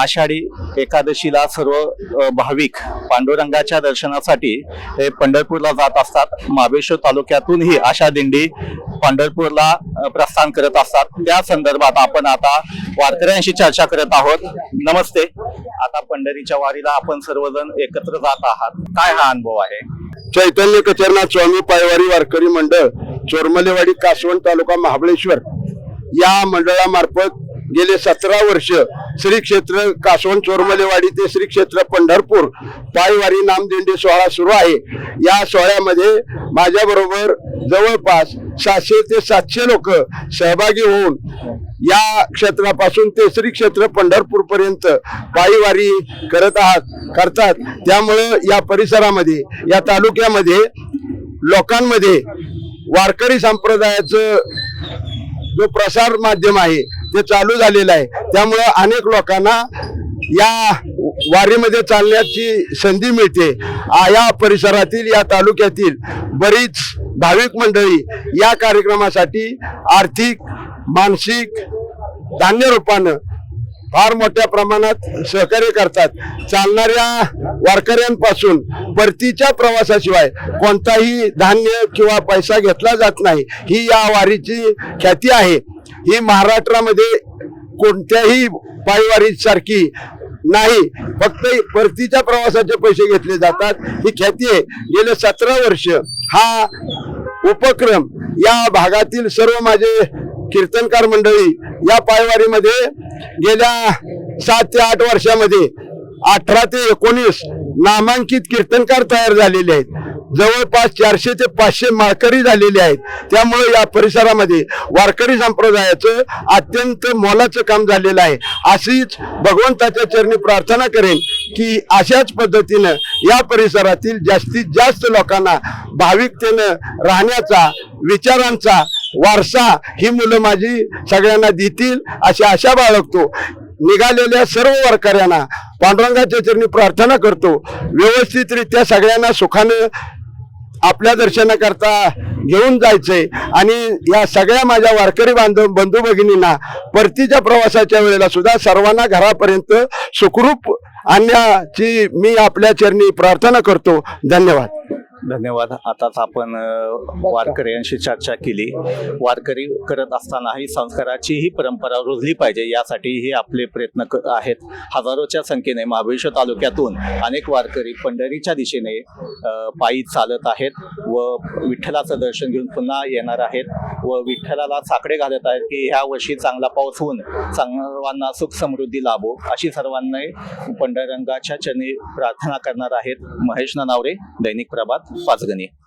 आषाढी एकादशीला सर्व भाविक पांडुरंगाच्या दर्शनासाठी हे पंढरपूरला जात असतात. महाबळेश्वर तालुक्यातूनही आशा दिंडी पंढरपूरला प्रस्थान करत असतात. त्या संदर्भात आपण आता वारकऱ्यांशी चर्चा करत आहोत. नमस्ते. आता पंढरीच्या वारीला आपण सर्वजण एकत्र जात आहात. काय हा अनुभव आहे? चैतन्य कचरनाथ स्वामी पायवारी वारकरी मंडळ चोरमलेवाडी कासवण तालुका महाबळेश्वर या मंडळामार्फत गेले सतरा वर्ष श्री क्षेत्र कासवण चोरमलेवाडी ते श्री क्षेत्र पंढरपूर पायवारी नामदिंडी सोहळा सुरू आहे. या सोहळ्यामध्ये माझ्याबरोबर जवळपास सहाशे ते सातशे लोक सहभागी होऊन या क्षेत्रापासून ते श्री क्षेत्र पंढरपूर पर्यंत पायीवारी करत आहात करतात. त्यामुळं या परिसरामध्ये या तालुक्यामध्ये लोकांमध्ये वारकरी संप्रदायाचं जो प्रसार माध्यम आहे ते चालू झालेलं आहे त्यामुळं अनेक लोकांना या वारीमध्ये चालण्याची संधी मिळते. या परिसरातील या तालुक्यातील बरीच भाविक मंडळी या कार्यक्रमासाठी आर्थिक मानसिक धान्य रूपानं फार मोठ्या प्रमाणात सहकार्य करतात. चालणाऱ्या वारकऱ्यांपासून परतीच्या प्रवासाशिवाय कोणताही धान्य किंवा पैसा घेतला जात नाही. ही या वारीची ख्याती आहे. ही महाराष्ट्रामध्ये कोणत्याही पायवारी सारखी नाही. फक्त परतीच्या प्रवासाचे पैसे घेतले जातात. ही ख्याती आहे. गेले सतरा वर्ष हा उपक्रम या भागातील सर्व माझे कीर्तनकार मंडळी या पायवारीमध्ये गेल्या सात ते आठ वर्षामध्ये अठरा ते एकोणीस नामांकित कीर्तनकार तयार झालेले आहेत. जवळपास चारशे ते पाचशे माळकरी झालेले आहेत. त्यामुळे या परिसरामध्ये वारकरी संप्रदायाचं अत्यंत मोलाचं काम झालेलं आहे. अशीच भगवंताच्या चरणी प्रार्थना करेन की अशाच पद्धतीनं या परिसरातील जास्तीत जास्त लोकांना भाविकतेनं राहण्याचा विचारांचा वारसा ही मुलं माझी सगळ्यांना देतील अशी आशा बाळगतो. निघालेल्या सर्व वारकऱ्यांना पांडुरंगाच्या चरणी प्रार्थना करतो. व्यवस्थितरित्या सगळ्यांना सुखानं आपल्या दर्शनाकरता घेऊन जायचंय आणि या सगळ्या माझ्या वारकरी बांधव बंधू भगिनींना परतीच्या प्रवासाच्या वेळेला सुद्धा सर्वांना घरापर्यंत सुखरूप आणण्याची मी आपल्या चरणी प्रार्थना करतो. धन्यवाद. धन्यवाद. आताच आपण वारकऱ्यांशी चर्चा केली. वारकरी करत असताना ही संस्काराची ही परंपरा रुजली पाहिजे यासाठी हे आपले प्रयत्न आहेत. हजारोच्या संख्येने महाबळेश्वर तालुक्यातून अनेक वारकरी पंढरीच्या दिशेने पायी चालत आहेत व विठ्ठलाचं दर्शन घेऊन पुन्हा येणार आहेत. व विठ्ठलाला साकडे घालत आहेत की ह्या वर्षी चांगला पाऊस होऊन सर्वांना सुख समृद्धी लाभो. अशी सर्वांना पंढरंगाच्या चरणी प्रार्थना करणार आहेत महेश ननावरे दैनिक प्रभात पाचगणी.